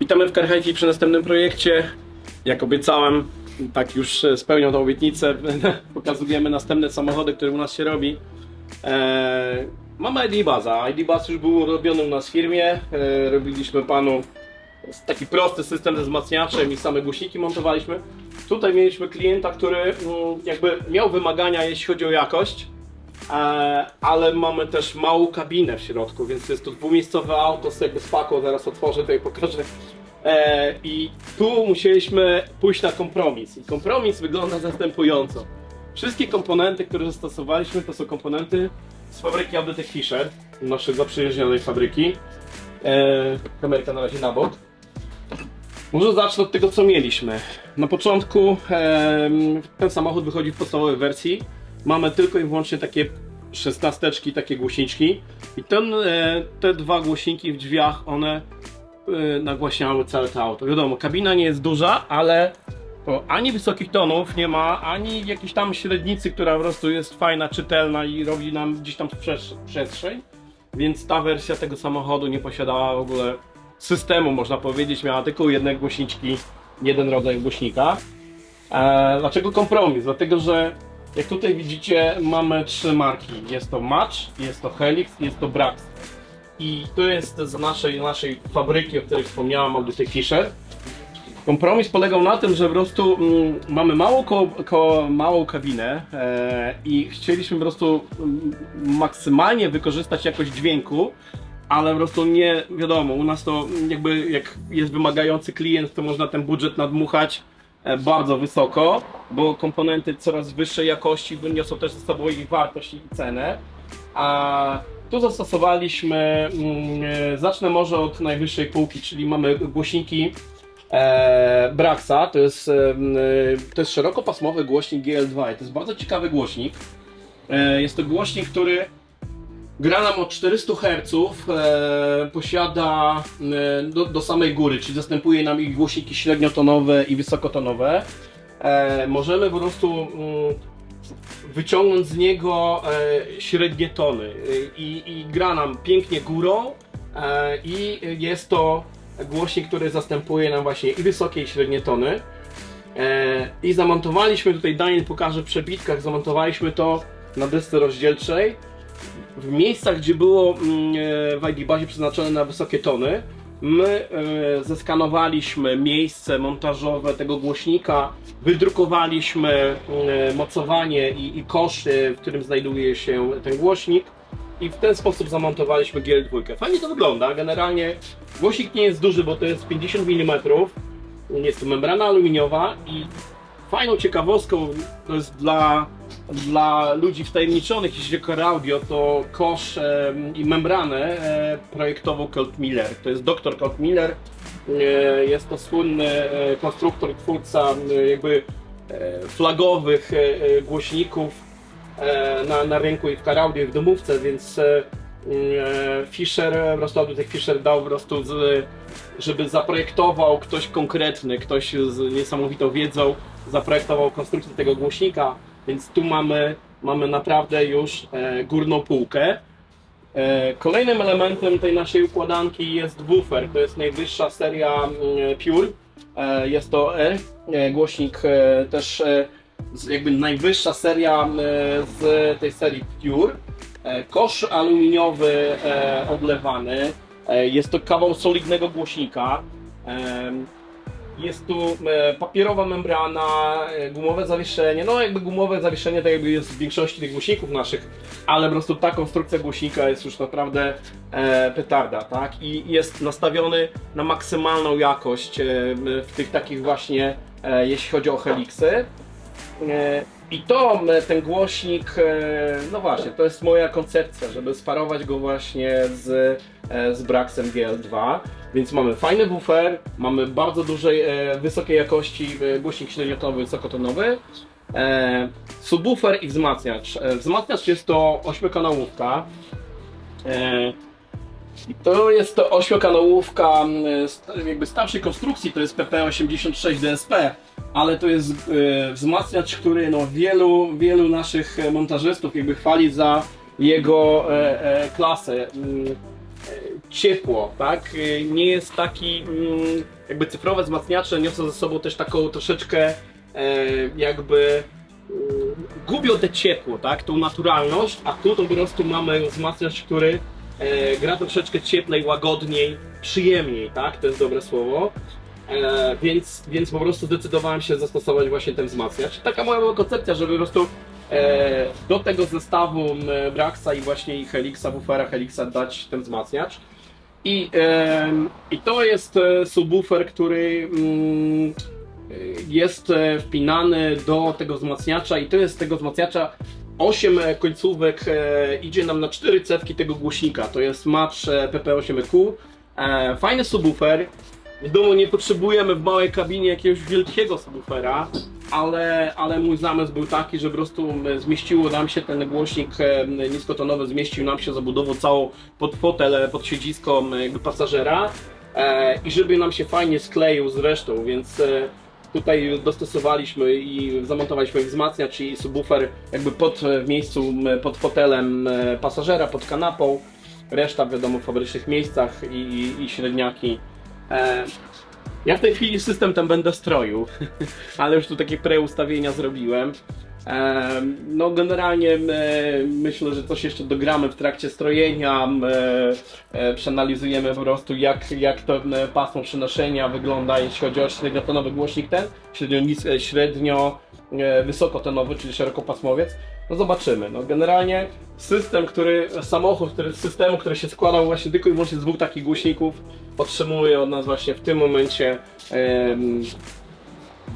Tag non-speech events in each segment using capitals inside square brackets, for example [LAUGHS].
Witamy w Carhajfi przy następnym projekcie. Jak obiecałem, tak już e, spełnią tą obietnicę. [LAUGHS] Pokazujemy następne samochody, które u nas się robi. Eee, mamy ID Baza. ID Baz już był robiony u nas w firmie. Eee, robiliśmy panu taki prosty system ze wzmacniaczem i same głośniki montowaliśmy. Tutaj mieliśmy klienta, który mm, jakby miał wymagania, jeśli chodzi o jakość. E, ale mamy też małą kabinę w środku, więc jest to dwumiejscowe auto z jakby z paką, zaraz otworzę tutaj pokażę. E, I tu musieliśmy pójść na kompromis. I kompromis wygląda następująco. Wszystkie komponenty, które zastosowaliśmy, to są komponenty z fabryki Audytek Fischer, naszej zaprzyjaźnionej fabryki. E, kamerka na razie na bok. Może zacznę od tego, co mieliśmy. Na początku ten samochód wychodzi w podstawowej wersji. Mamy tylko i wyłącznie takie szesnasteczki, takie głośniczki. I ten, e, te dwa głośniki w drzwiach, one e, nagłaśniały całe to auto. Wiadomo, kabina nie jest duża, ale ani wysokich tonów nie ma, ani jakiejś tam średnicy, która po prostu jest fajna, czytelna i robi nam gdzieś tam przestrzeń. Więc ta wersja tego samochodu nie posiadała w ogóle systemu, można powiedzieć. Miała tylko jedne głośniczki, jeden rodzaj głośnika. E, dlaczego kompromis? Dlatego, że jak tutaj widzicie, mamy trzy marki. Jest to Match, jest to Helix, jest to Brax. I to jest z naszej, naszej fabryki, o której wspomniałam, Audytek Fischer. Kompromis polegał na tym, że po prostu mm, mamy małą, ko, ko, małą kabinę e, i chcieliśmy po prostu mm, maksymalnie wykorzystać jakość dźwięku, ale po prostu nie, wiadomo, u nas to jakby jak jest wymagający klient, to można ten budżet nadmuchać bardzo wysoko, bo komponenty coraz wyższej jakości niosą też ze sobą ich wartość i cenę. A tu zastosowaliśmy, mm, e, zacznę może od najwyższej półki, czyli mamy głośniki e, Braxa, to jest, e, e, to jest szerokopasmowy głośnik GL2 i to jest bardzo ciekawy głośnik. E, jest to głośnik, który gra nam od 400 Hz, e, posiada e, do, do samej góry, czyli zastępuje nam i głośniki średniotonowe i wysokotonowe. E, możemy po prostu mm, wyciągnąć z niego e, średnie tony e, i, i gra nam pięknie górą e, i jest to głośnik, który zastępuje nam właśnie i wysokie i średnie tony. E, I zamontowaliśmy tutaj, Daniel pokaże w przebitkach, zamontowaliśmy to na desce rozdzielczej w miejscach, gdzie było mm, e, w ID bazie przeznaczone na wysokie tony, my e, zeskanowaliśmy miejsce montażowe tego głośnika, wydrukowaliśmy e, mocowanie i, i kosz, w którym znajduje się ten głośnik i w ten sposób zamontowaliśmy GL2. Fajnie to wygląda, generalnie głośnik nie jest duży, bo to jest 50 mm, jest to membrana aluminiowa i fajną ciekawostką to jest dla, dla ludzi wtajemniczonych, jeśli chodzi o audio, to kosz e, i membranę e, projektował Colt Miller. To jest dr Colt Miller. E, jest to słynny e, konstruktor, twórca e, jakby e, flagowych e, e, głośników e, na, na rynku i w Caraudio i w domówce, więc e, e, Fischer, po prostu Audiotech Fischer dał po prostu, z, żeby zaprojektował ktoś konkretny, ktoś z niesamowitą wiedzą, zaprojektował konstrukcję tego głośnika, więc tu mamy, mamy naprawdę już e, górną półkę. E, Kolejnym elementem tej naszej układanki jest woofer, to jest najwyższa seria mm, Pure. Jest to R, e, głośnik też jakby najwyższa seria z tej serii Pure. Kosz aluminiowy odlewany. Jest to kawał solidnego głośnika. Jest tu e, papierowa membrana, e, gumowe zawieszenie. No jakby gumowe zawieszenie tak jakby jest w większości tych głośników naszych, ale po prostu ta konstrukcja głośnika jest już naprawdę e, petarda, tak? I jest nastawiony na maksymalną jakość w tych takich właśnie, jeśli chodzi o heliksy. E, I to, e, ten głośnik, e, no właśnie, to jest moja koncepcja, żeby sparować go właśnie z, z Braxem GL2. Więc mamy fajny woofer, mamy bardzo dużej, wysokiej jakości głośnik średniotonowy, wysokotonowy, subwoofer i wzmacniacz. Wzmacniacz jest to ośmiokanałówka. I to jest to ośmiokanałówka jakby starszej konstrukcji, to jest PP86 DSP, ale to jest e, wzmacniacz, który no, wielu, wielu naszych e, montażystów jakby chwali za jego e, e, klasę. Mm, e, ciepło, tak? Y, Nie jest taki, mm, jakby cyfrowe wzmacniacze niosą ze sobą też taką troszeczkę jakby mm, gubią te ciepło, tak? Tą naturalność, a tu to po prostu mamy wzmacniacz, który gra troszeczkę cieplej, łagodniej, przyjemniej, tak? To jest dobre słowo. E, więc, więc po prostu zdecydowałem się zastosować właśnie ten wzmacniacz. Taka moja była koncepcja, żeby po prostu e, do tego zestawu Braxa i właśnie i Helixa, woofera Helixa dać ten wzmacniacz. I, em, I to jest e, subwoofer, który mm, jest e, wpinany do tego wzmacniacza i to jest tego wzmacniacza 8 końcówek e, idzie nam na 4 cewki tego głośnika. To jest match e, PP8Q. E, fajny subwoofer. W domu nie potrzebujemy w małej kabinie jakiegoś wielkiego subwoofera, ale, ale mój zamysł był taki, że po prostu zmieściło nam się ten głośnik niskotonowy, zmieścił nam się zabudową całą pod fotel, e, pod siedzisko pasażera e, i żeby nam się fajnie skleił z resztą, więc e, tutaj dostosowaliśmy i zamontowaliśmy wzmacniacz i subwoofer jakby pod, w miejscu, pod fotelem pasażera, pod kanapą. Reszta wiadomo w fabrycznych miejscach i, i, i średniaki. E, ja w tej chwili system ten będę stroił, [LAUGHS] ale już tu takie preustawienia zrobiłem. No generalnie myślę, że coś jeszcze dogramy w trakcie strojenia, e, przeanalizujemy po prostu jak, jak to pasmo przenoszenia wygląda, jeśli chodzi o średniotonowy głośnik ten, średnio, e, średnio e, wysokotonowy, czyli szerokopasmowiec. No zobaczymy. No generalnie system, który, samochód, który, systemu, który się składał właśnie tylko i wyłącznie z dwóch takich głośników, otrzymuje od nas właśnie w tym momencie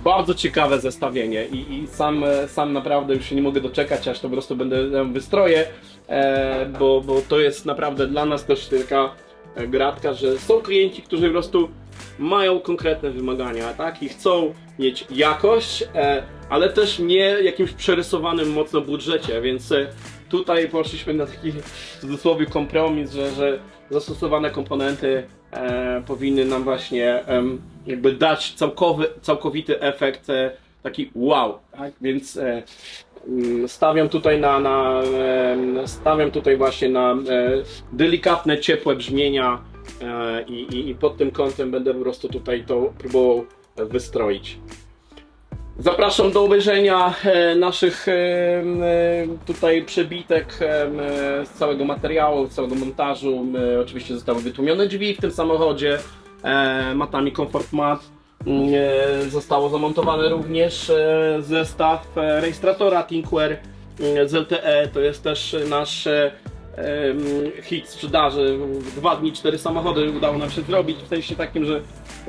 bardzo ciekawe zestawienie i, i sam, e, sam naprawdę już się nie mogę doczekać, aż to po prostu będę wystroję, e, bo, bo to jest naprawdę dla nas też taka e, gratka, że są klienci, którzy po prostu mają konkretne wymagania, tak? I chcą mieć jakość, e, ale też nie jakimś przerysowanym mocno budżecie, więc e, tutaj poszliśmy na taki w cudzysłowie kompromis, że, że zastosowane komponenty e, powinny nam właśnie em, jakby dać całkowy, całkowity efekt e, taki wow, tak? Więc e, mm, stawiam tutaj na, na em, stawiam tutaj właśnie na e, delikatne, ciepłe brzmienia e, i, i pod tym kątem będę po prostu tutaj to próbował wystroić. Zapraszam do obejrzenia e, naszych e, e, tutaj przebitek z całego materiału, z całego montażu. Oczywiście zostały wytłumione drzwi w tym samochodzie matami Comfort Mat. E, zostało zamontowane również zestaw rejestratora Thinkware e, z LTE. To jest też nasz hit sprzedaży. Dwa dni cztery samochody udało nam się zrobić. W sensie takim, że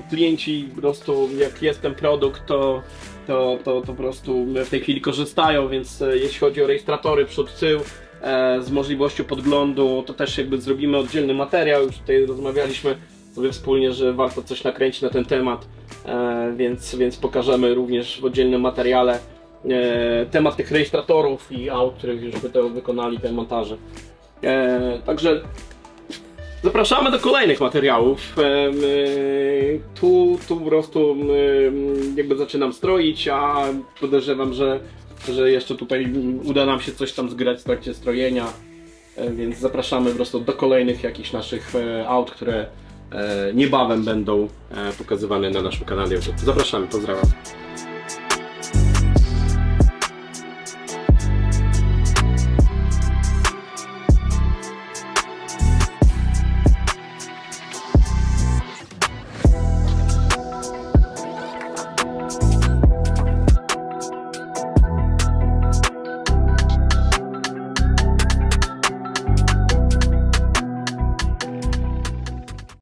klienci po prostu jak jest ten produkt, to, to, to, to po prostu w tej chwili korzystają, więc e, jeśli chodzi o rejestratory przód, tył, e, z możliwością podglądu, to też jakby zrobimy oddzielny materiał. Już tutaj rozmawialiśmy sobie wspólnie, że warto coś nakręcić na ten temat, e, więc, więc pokażemy również w oddzielnym materiale temat tych rejestratorów i aut, których już by to wykonali te montaże. Także zapraszamy do kolejnych materiałów. E, tu, tu po prostu jakby zaczynam stroić, a podejrzewam, że, że jeszcze tutaj uda nam się coś tam zgrać w trakcie strojenia. E, Więc zapraszamy po prostu do kolejnych jakichś naszych e, aut, które niebawem będą pokazywane na naszym kanale. Zapraszamy, pozdrawiam.